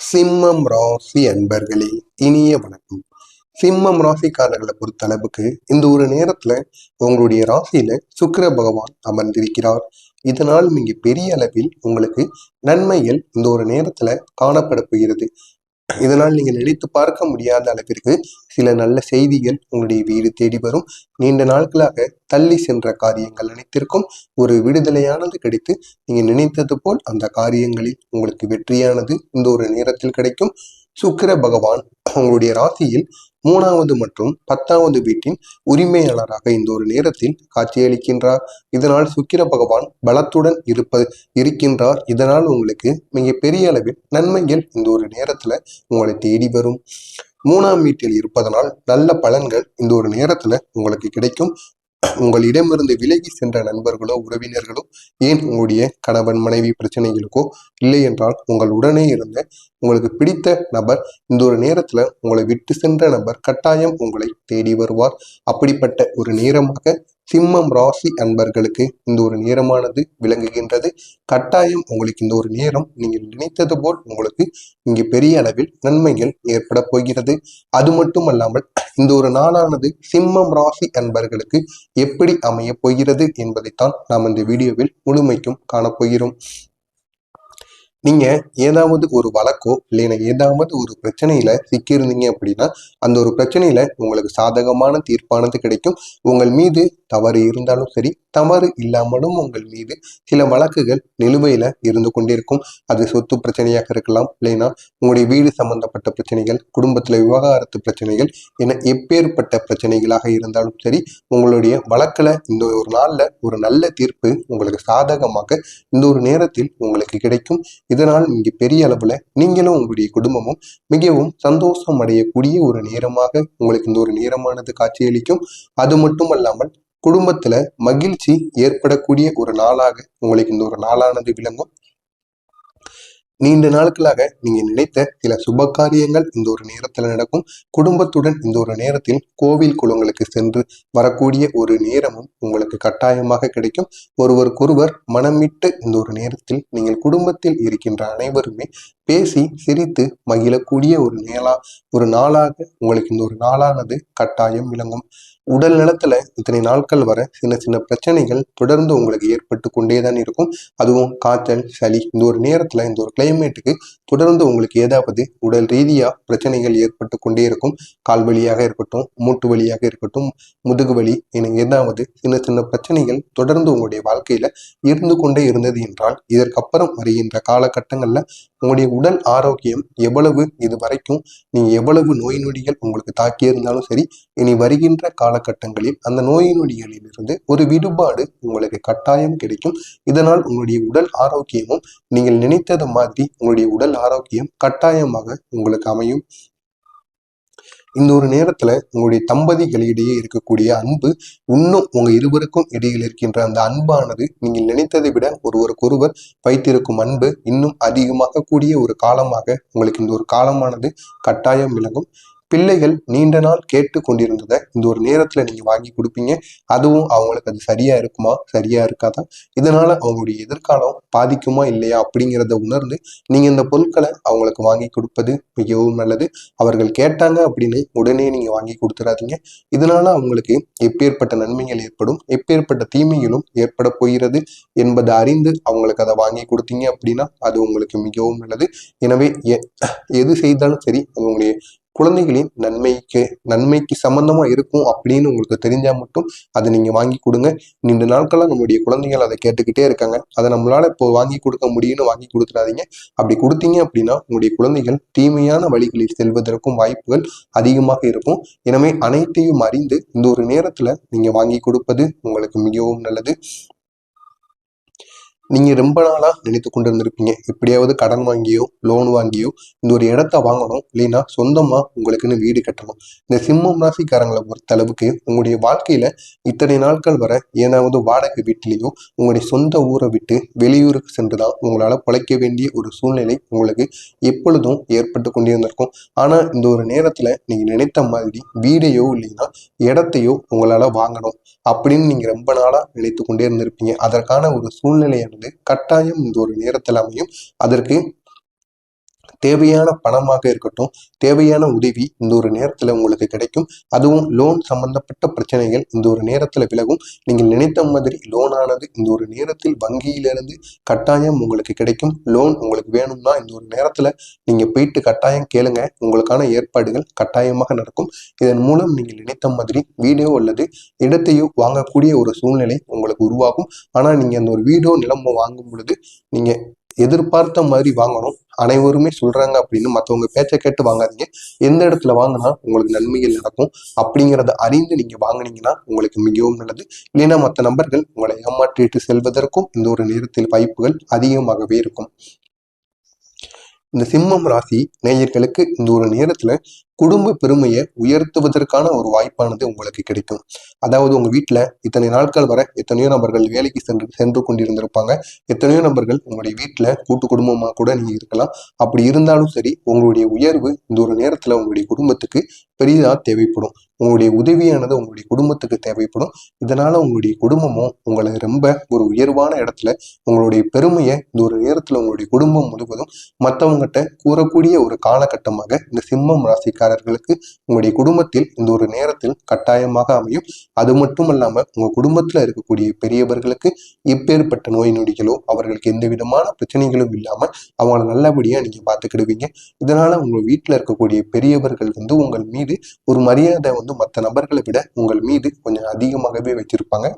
சிம்மம் ராசி அன்பர்களே இனிய வணக்கம். சிம்மம் ராசிக்காரர்களை பொறுத்த அளவுக்கு இந்த ஒரு நேரத்துல உங்களுடைய ராசியில சுக்கிர பகவான் அமர்ந்திருக்கிறார். இதனால் மிக பெரிய அளவில் உங்களுக்கு நன்மைகள் இந்த ஒரு நேரத்துல காணப்பட போகிறது. இதனால் நீங்கள் நினைத்து பார்க்க முடியாத அளவிற்கு சில நல்ல செய்திகள் உங்களுடைய வீடு தேடி வரும். நீண்ட நாட்களாக தள்ளி சென்ற காரியங்கள் அனைத்திற்கும் ஒரு விடுதலையானது கிடைத்து நீங்கள் நினைத்தது போல் அந்த காரியங்களில் உங்களுக்கு வெற்றியானது இந்த ஒரு நேரத்தில் கிடைக்கும். சுக்கிர பகவான் உங்களுடைய ராசியில் மூணாவது மற்றும் பத்தாவது வீட்டின் உரிமையாளராக இந்த ஒரு நேரத்தில் காட்சியளிக்கின்றார். இதனால் சுக்கிர பகவான் பலத்துடன் இருப்ப இருக்கின்றார். இதனால் உங்களுக்கு மிக பெரிய அளவில் நன்மைகள் இந்த ஒரு நேரத்துல உங்களை தேடி வரும். மூணாம் வீட்டில் இருப்பதனால் நல்ல பலன்கள் இந்த ஒரு நேரத்துல உங்களுக்கு கிடைக்கும். உங்களிடமிருந்து விலகி சென்ற நண்பர்களோ உறவினர்களோ ஏன் உங்களுடைய கணவன் மனைவி பிரச்சனைகளுக்கோ இல்லை என்றால் உங்கள் உடனே இருந்த உங்களுக்கு பிடித்த நபர் இந்த ஒரு நேரத்துல உங்களை விட்டு சென்ற நபர் கட்டாயம் உங்களை தேடி வருவார். அப்படிப்பட்ட ஒரு நேரமாக சிம்மம் ராசி அன்பர்களுக்கு இந்த ஒரு நேரமானது விளங்குகின்றது. கட்டாயம் உங்களுக்கு இந்த ஒரு நேரம் நீங்கள் நினைத்தது போல் உங்களுக்கு இங்கு பெரிய அளவில் நன்மைகள் ஏற்பட போகிறது. அது மட்டுமல்லாமல் இந்த ஒரு நாளானது சிம்மம் ராசி அன்பர்களுக்கு எப்படி அமைய போகிறது என்பதைத்தான் நாம் இந்த வீடியோவில் முழுமைக்கும் காணப்போகிறோம் நீங்க ஏதாவது ஒரு வழக்கோ இல்லைன்னா ஏதாவது ஒரு பிரச்சனையில சிக்கியிருந்தீங்க அப்படின்னா அந்த ஒரு பிரச்சனையில உங்களுக்கு சாதகமான தீர்ப்பானது கிடைக்கும். உங்கள் மீது தவறு இருந்தாலும் சரி தவறு இல்லாமலும் உங்கள் மீது சில வழக்குகள் நிலுவையில இருந்து கொண்டிருக்கும். அது சொத்து பிரச்சனையாக இருக்கலாம் இல்லைன்னா உங்களுடைய வீடு சம்பந்தப்பட்ட பிரச்சனைகள் குடும்பத்துல விவகாரத்து பிரச்சனைகள் என எப்பேற்பட்ட பிரச்சனைகளாக இருந்தாலும் சரி உங்களுடைய வழக்குல இந்த ஒரு நாள்ல ஒரு நல்ல தீர்ப்பு உங்களுக்கு சாதகமாக இந்த ஒரு நேரத்தில் உங்களுக்கு கிடைக்கும். இதனால் இங்கு பெரிய அளவுல நீங்களும் உங்களுடைய குடும்பமும் மிகவும் சந்தோஷம் அடையக்கூடிய ஒரு நேரமாக உங்களுக்கு இந்த ஒரு நேரமானது காட்சியளிக்கும். அது மட்டும் அல்லாமல் குடும்பத்துல மகிழ்ச்சி ஏற்படக்கூடிய ஒரு நாளாக உங்களுக்கு இந்த ஒரு நாளானது விளங்கும். நீண்ட நாட்களாக நீங்க நினைத்த சில சுப காரியங்கள் இந்த ஒரு நேரத்துல நடக்கும். குடும்பத்துடன் இந்த ஒரு நேரத்தில் கோவில் குளங்களுக்கு சென்று வரக்கூடிய ஒரு நேரமும் உங்களுக்கு கட்டாயமாக கிடைக்கும். ஒருவருக்கொருவர் மனமிட்டு இந்த ஒரு நேரத்தில் நீங்கள் குடும்பத்தில் இருக்கின்ற அனைவருமே பேசி சிரித்து மகிழக்கூடிய ஒரு நேளா ஒரு நாளாக உங்களுக்கு இந்த ஒரு நாளானது கட்டாயம் விளங்கும். உடல் நலத்துல இத்தனை நாட்கள் வர சின்ன சின்ன பிரச்சனைகள் தொடர்ந்து உங்களுக்கு ஏற்பட்டு கொண்டேதான் இருக்கும். அதுவும் காய்ச்சல் சளி இந்த ஒரு நேரத்துல இந்த ஒரு கிளைமேட்டுக்கு தொடர்ந்து உங்களுக்கு ஏதாவது உடல் ரீதியா பிரச்சனைகள் ஏற்பட்டு கொண்டே இருக்கும். கால் வலியாக இருக்கட்டும் மூட்டு வலியாக இருக்கட்டும் முதுகு வலி என ஏதாவது சின்ன சின்ன பிரச்சனைகள் தொடர்ந்து உங்களுடைய வாழ்க்கையில இருந்து கொண்டே இருந்தது என்றால் இதற்கப்புறம் வருகின்ற காலகட்டங்கள்ல உங்களுடைய உடல் ஆரோக்கியம் எவ்வளவு இது வரைக்கும் நீங்க எவ்வளவு நோய் நொடிகள் உங்களுக்கு தாக்கி இருந்தாலும் சரி இனி வருகின்ற கால காலகட்டங்களில் அந்த நோய் நொடிகளில் ஒரு விடுபாடு உங்களுக்கு கட்டாயம் கிடைக்கும். இதனால் உங்களுடைய உடல் ஆரோக்கியமும் நீங்கள் நினைத்தது மாதிரி உங்களுடைய உடல் ஆரோக்கியம் கட்டாயமாக உங்களுக்கு அமையும். இந்த ஒரு நேரத்துல உங்களுடைய தம்பதிகளிடையே இருக்கக்கூடிய அன்பு இன்னும் உங்க இருவருக்கும் இடையில் இருக்கின்ற அந்த அன்பானது நீங்கள் நினைத்ததை விட ஒருவருக்கொருவர் வைத்திருக்கும் அன்பு இன்னும் அதிகமாக கூடிய ஒரு காலமாக உங்களுக்கு இந்த ஒரு காலமானது கட்டாயம் விளங்கும். பிள்ளைகள் நீண்ட நாள் கேட்டு கொண்டிருந்ததை இந்த ஒரு நேரத்துல நீங்க வாங்கி கொடுப்பீங்க. அதுவும் அவங்களுக்கு அது சரியா இருக்குமா? சரியா இருக்காதா? இதனால அவங்களுடைய எதிர்காலம் பாதிக்குமா இல்லையா? அப்படிங்கிறத உணர்ந்து நீங்க இந்த பொருட்களை அவங்களுக்கு வாங்கி கொடுப்பது மிகவும் நல்லது. அவர்கள் கேட்டாங்க அப்படின்னு உடனே நீங்க வாங்கி கொடுத்துடாதீங்க இதனால அவங்களுக்கு எப்பேற்பட்ட நன்மைகள் ஏற்படும் எப்பேற்பட்ட தீமைகளும் ஏற்பட போகிறது என்பதை அறிந்து அவங்களுக்கு அதை வாங்கி கொடுத்தீங்க அப்படின்னா அது உங்களுக்கு மிகவும் நல்லது. எனவே எ- எது செய்தாலும் சரி அது உங்களுடைய குழந்தைகளின் நன்மைக்கு நன்மைக்கு சம்பந்தமா இருக்கும் அப்படின்னு உங்களுக்கு தெரிஞ்சா மட்டும் அதை நீங்க வாங்கி கொடுங்க. நீண்ட நாட்களாக நம்முடைய குழந்தைகள் அதை கேட்டுக்கிட்டே இருக்காங்க. அதை நம்மளால இப்போ வாங்கி கொடுக்க முடியும்னு வாங்கி கொடுத்துடாதீங்க. அப்படி கொடுத்தீங்க அப்படின்னா உங்களுடைய குழந்தைகள் தீமையான வழிகளில் செல்வதற்கும் வாய்ப்புகள் அதிகமாக இருக்கும். எனவே அனைத்தையும் அறிந்து இந்த ஒரு நேரத்துல நீங்க வாங்கி கொடுப்பது உங்களுக்கு மிகவும் நல்லது. நீங்கள் ரொம்ப நாளாக நினைத்து கொண்டு இருந்திருப்பீங்க எப்படியாவது கடன் வாங்கியோ லோன் வாங்கியோ இந்த ஒரு இடத்த வாங்கணும். இல்லைன்னா சொந்தமாக உங்களுக்குன்னு வீடு கட்டணும். இந்த சிம்மம் ராசிக்காரங்களை பொறுத்த அளவுக்கு உங்களுடைய வாழ்க்கையில் இத்தனை நாட்கள் வர ஏதாவது வாடகை வீட்டிலேயோ உங்களுடைய சொந்த ஊரை விட்டு வெளியூருக்கு சென்று தான் உங்களால் பிழைக்க வேண்டிய ஒரு சூழ்நிலை உங்களுக்கு எப்பொழுதும் ஏற்பட்டு கொண்டே இருந்திருக்கும் ஆனால் இந்த ஒரு நேரத்தில் நீங்கள் நினைத்த மாதிரி வீடையோ இல்லைன்னா இடத்தையோ உங்களால் வாங்கணும். அப்படின்னு நீங்கள் ரொம்ப நாளாக நினைத்து கொண்டே இருந்திருப்பீங்க. அதற்கான ஒரு வந்து கட்டாயம் இந்த ஒரு நேரத்தில் அமையும். அதற்கு தேவையான பணமாக இருக்கட்டும் தேவையான உதவி இந்த ஒரு நேரத்தில் உங்களுக்கு கிடைக்கும். அதுவும் லோன் சம்பந்தப்பட்ட பிரச்சனைகள் இந்த ஒரு நேரத்தில் விலகும். நீங்கள் நினைத்த மாதிரி லோனானது இந்த ஒரு நேரத்தில் வங்கியிலிருந்து கட்டாயம் உங்களுக்கு கிடைக்கும். லோன் உங்களுக்கு வேணும்னா இந்த ஒரு நேரத்தில் நீங்கள் போயிட்டு கட்டாயம் கேளுங்க. உங்களுக்கான ஏற்பாடுகள் கட்டாயமாக நடக்கும். இதன் மூலம் நீங்கள் நினைத்த மாதிரி வீடியோ அல்லது இடத்தையோ வாங்கக்கூடிய ஒரு சூழ்நிலை உங்களுக்கு உருவாகும். ஆனால் நீங்கள் அந்த ஒரு வீடோ நிலமோ வாங்கும் பொழுது நீங்கள் எதிர்பார்த்த மாதிரி வாங்கணும். அனைவருமே சொல்றாங்க அப்படின்னு மற்றவங்க பேச்சை கேட்டு வாங்காதீங்க. எந்த இடத்துல வாங்கினா உங்களுக்கு நன்மைகள் நடக்கும். அப்படிங்கிறத அறிந்து நீங்க வாங்குனீங்கன்னா உங்களுக்கு மிகவும் நல்லது. இல்லைன்னா மற்ற நபர்கள் உங்களை ஏமாற்றிட்டு செல்வதற்கும் இந்த ஒரு நேரத்தில் வாய்ப்புகள் அதிகமாகவே இருக்கும். இந்த சிம்மம் ராசி நேயர்களுக்கு இந்த ஒரு நேரத்துல குடும்ப பெருமையை உயர்த்துவதற்கான ஒரு வாய்ப்பானது உங்களுக்கு கிடைக்கும். அதாவது உங்க வீட்டுல இத்தனை நாட்கள் வரை எத்தனையோ நபர்கள் வேலைக்கு சென்று சென்று கொண்டிருந்திருப்பாங்க. எத்தனையோ நபர்கள் உங்களுடைய வீட்டுல கூட்டு குடும்பமா கூட நீங்க இருக்கலாம். அப்படி இருந்தாலும் சரி உங்களுடைய உயர்வு இந்த ஒரு நேரத்துல உங்களுடைய குடும்பத்துக்கு பெரிதா தேவைப்படும். உங்களுடைய உதவியானது உங்களுடைய குடும்பத்துக்கு தேவைப்படும். இதனால உங்களுடைய குடும்பமும் உங்களை ரொம்ப ஒரு உயர்வான இடத்துல உங்களுடைய பெருமையை இந்த ஒரு நேரத்துல உங்களுடைய குடும்பம் முழுவதும் மற்றவங்ககிட்ட கூறக்கூடிய ஒரு காலகட்டமாக இந்த சிம்மம் ராசிக்காரர்களுக்கு உங்களுடைய குடும்பத்தில் இந்த ஒரு நேரத்தில் கட்டாயமாக அமையும். அது மட்டுமல்லாம உங்க குடும்பத்துல இருக்கக்கூடிய பெரியவர்களுக்கு எப்பேற்பட்ட நோய் நொடிகளோ அவர்களுக்கு எந்த விதமான பிரச்சனைகளும் இல்லாம அவங்கள நல்லபடியா நீங்க பார்த்துக்கிடுவீங்க இதனால உங்க வீட்டுல இருக்கக்கூடிய பெரியவர்கள் வந்து உங்கள் மீது ஒரு மரியாதை வந்து மற்ற நபர்களை விட உங்கள் மீது கொஞ்சம் அதிகமாகவே வச்சிருப்பாங்க.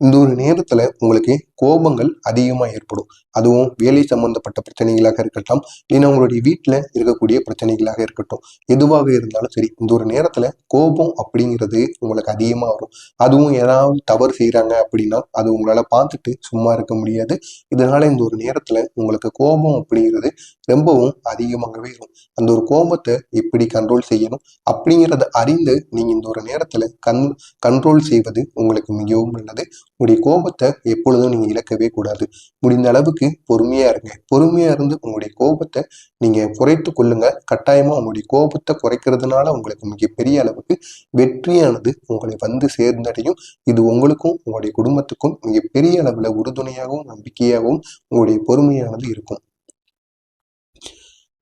இந்த ஒரு நேரத்துல உங்களுக்கு கோபங்கள் அதிகமாக ஏற்படும். அதுவும் வேலை சம்பந்தப்பட்ட பிரச்சனைகளாக இருக்கட்டும் இல்லைன்னா உங்களுடைய வீட்டில் இருக்கக்கூடிய பிரச்சனைகளாக இருக்கட்டும். எதுவாக இருந்தாலும் சரி இந்த ஒரு நேரத்தில் கோபம் அப்படிங்கிறது உங்களுக்கு அதிகமாக வரும். அதுவும் ஏதாவது தவறு செய்கிறாங்க அப்படின்னா அது உங்களால் பார்த்துட்டு சும்மா இருக்க முடியாது. இதனால இந்த ஒரு நேரத்தில் உங்களுக்கு கோபம் அப்படிங்கிறது ரொம்பவும் அதிகமாகவே இருக்கும் அந்த ஒரு கோபத்தை எப்படி கண்ட்ரோல் செய்யணும் அப்படிங்கிறத அறிந்து நீங்கள் இந்த ஒரு நேரத்தில் கண் கண்ட்ரோல் செய்வது உங்களுக்கு மிகவும் நல்லது. உங்களுடைய கோபத்தை எப்பொழுதும் நீங்கள் இழக்கவே கூடாது. முடிந்த அளவுக்கு பொறுமையா இருங்க. பொறுமையா இருந்து உங்களுடைய கோபத்தை நீங்க குறைத்து கொள்ளுங்க. கட்டாயமா உங்களுடைய கோபத்தை குறைக்கிறதுனால உங்களுக்கு மிகப்பெரிய அளவுக்கு வெற்றியானது உங்களை வந்து சேர்ந்தடையும். இது உங்களுக்கும் உங்களுடைய குடும்பத்துக்கும் மிகப்பெரிய அளவுல உறுதுணையாகவும் நம்பிக்கையாகவும் உங்களுடைய பொறுமையானது இருக்கும்.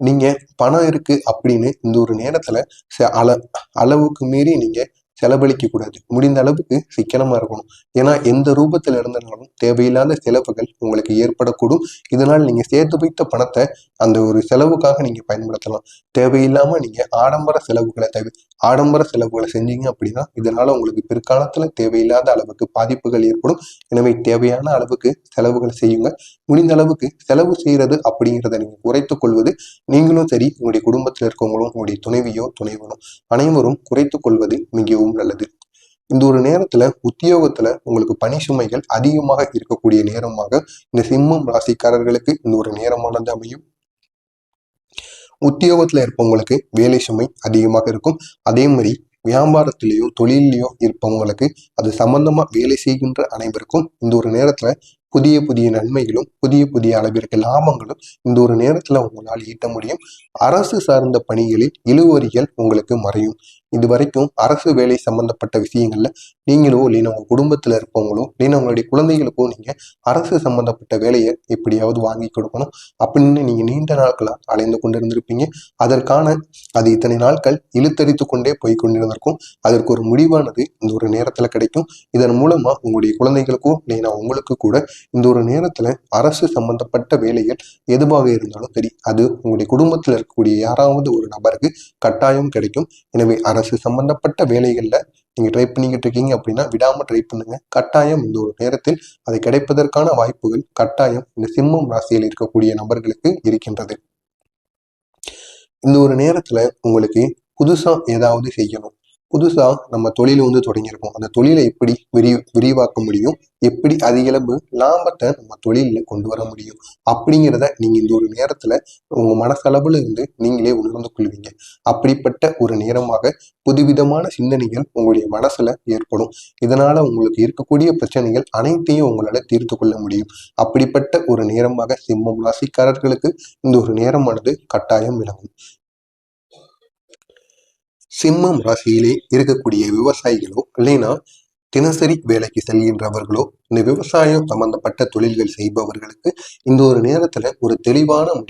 நீங்க பணம் இருக்கு அப்படின்னு இந்த ஒரு நேரத்துல அள அளவுக்கு மீறி நீங்க செலவழிக்க கூடாது முடிந்த அளவுக்கு சிக்கனமா இருக்கணும். ஏன்னா எந்த ரூபத்தில் இருந்தனாலும் தேவையில்லாத செலவுகள் உங்களுக்கு ஏற்படக்கூடும். இதனால் நீங்க சேர்த்து வைத்த பணத்தை அந்த ஒரு செலவுக்காக நீங்க பயன்படுத்தலாம். தேவையில்லாம நீங்க ஆடம்பர செலவுகளை தவிர ஆடம்பர செலவுகளை செஞ்சீங்க அப்படின்னா இதனால உங்களுக்கு பிற்காலத்துல தேவையில்லாத அளவுக்கு பாதிப்புகள் ஏற்படும். எனவே தேவையான அளவுக்கு செலவுகளை செய்யுங்க. முடிந்த அளவுக்கு செலவு செய்யறது அப்படிங்கிறத நீங்க குறைத்துக் கொள்வது நீங்களும் சரி உங்களுடைய குடும்பத்தில் இருக்கவங்களும் உங்களுடைய துணைவியோ துணைவனும் அனைவரும் குறைத்துக் கொள்வது மிகவும் நல்லது இந்த ஒரு நேரத்துல உத்தியோகத்துல உங்களுக்கு பணி சுமைகள் அதிகமாக இருக்கக்கூடிய நேரமாக இந்த சிம்மம் ராசிக்காரர்களுக்கு இந்த ஒரு நேரமானது அமையும். உத்தியோகத்துல இருப்பவங்களுக்கு வேலை சுமை அதிகமாக இருக்கும். அதே மாதிரி வியாபாரத்திலேயோ தொழிலையோ இருப்பவங்களுக்கு அது சம்பந்தமா வேலை செய்கின்ற அனைவருக்கும் இந்த ஒரு நேரத்துல புதிய புதிய நன்மைகளும் புதிய புதிய அளவிற்கு லாபங்களும் இந்த ஒரு நேரத்துல உங்களால் ஈட்ட முடியும். அரசு சார்ந்த பணிகளில் இழுவரிகள் உங்களுக்கு மறையும். இது வரைக்கும் அரசு வேலை சம்பந்தப்பட்ட விஷயங்கள்ல நீங்களோ இல்லைன்னா உங்க குடும்பத்துல இருப்பவங்களோ இல்லைன்னா உங்களுடைய குழந்தைகளுக்கோ நீங்க அரசு சம்பந்தப்பட்ட வேலையை எப்படியாவது வாங்கி கொடுக்கணும். அப்படின்னு நீங்க நீண்ட நாட்களா அலைந்து கொண்டிருந்திருப்பீங்க. அதற்கான அது இத்தனை நாட்கள் இழுத்தடித்து கொண்டே போய் கொண்டிருந்திருக்கும் அதற்கு ஒரு முடிவானது இந்த ஒரு நேரத்துல கிடைக்கும். இதன் மூலமா உங்களுடைய குழந்தைகளுக்கோ இல்லைன்னா உங்களுக்கு கூட இந்த ஒரு நேரத்துல அரசு சம்பந்தப்பட்ட வேலைகள் எதுவாக இருந்தாலும் சரி அது உங்களுடைய குடும்பத்துல இருக்கக்கூடிய யாராவது ஒரு நபருக்கு கட்டாயம் கிடைக்கும். எனவே அரசு சம்பந்தப்பட்ட வேலைகள்ல நீங்க ட்ரை பண்ணிக்கிட்டு இருக்கீங்க அப்படின்னா விடாம ட்ரை பண்ணுங்க. கட்டாயம் இந்த ஒரு நேரத்தில் அது கிடைப்பதற்கான வாய்ப்புகள் கட்டாயம் இந்த சிம்மம் ராசியில் இருக்கக்கூடிய நபர்களுக்கு இருக்கின்றது. இந்த ஒரு நேரத்துல உங்களுக்கு புதுசா ஏதாவது செய்யணும். புதுசாக நம்ம தொழில் வந்து தொடங்கியிருக்கோம். அந்த தொழிலை எப்படி விரி விரிவாக்க முடியும்? எப்படி அதிகளவு லாபத்தை நம்ம தொழிலில் கொண்டு வர முடியும்? அப்படிங்கிறத நீங்கள் இந்த ஒரு நேரத்தில் உங்க மனசளவுல இருந்து நீங்களே உணர்ந்து கொள்வீங்க. அப்படிப்பட்ட ஒரு நேரமாக புதுவிதமான சிந்தனைகள் உங்களுடைய மனசில் ஏற்படும். இதனால் உங்களுக்கு இருக்கக்கூடிய பிரச்சனைகள் அனைத்தையும் உங்களால் தீர்த்து கொள்ள முடியும். அப்படிப்பட்ட ஒரு நேரமாக சிம்மம் ராசிக்காரர்களுக்கு இந்த ஒரு நேரமானது கட்டாயம் விளங்கும். சிம்மம் ராசியிலே இருக்கக்கூடிய விவசாயிகளோ இல்லைன்னா தினசரி வேலைக்கு செல்கின்றவர்களோ இந்த விவசாயம் சம்பந்தப்பட்ட தொழில்கள் செய்பவர்களுக்கு இந்த ஒரு நேரத்துல ஒரு தெளிவான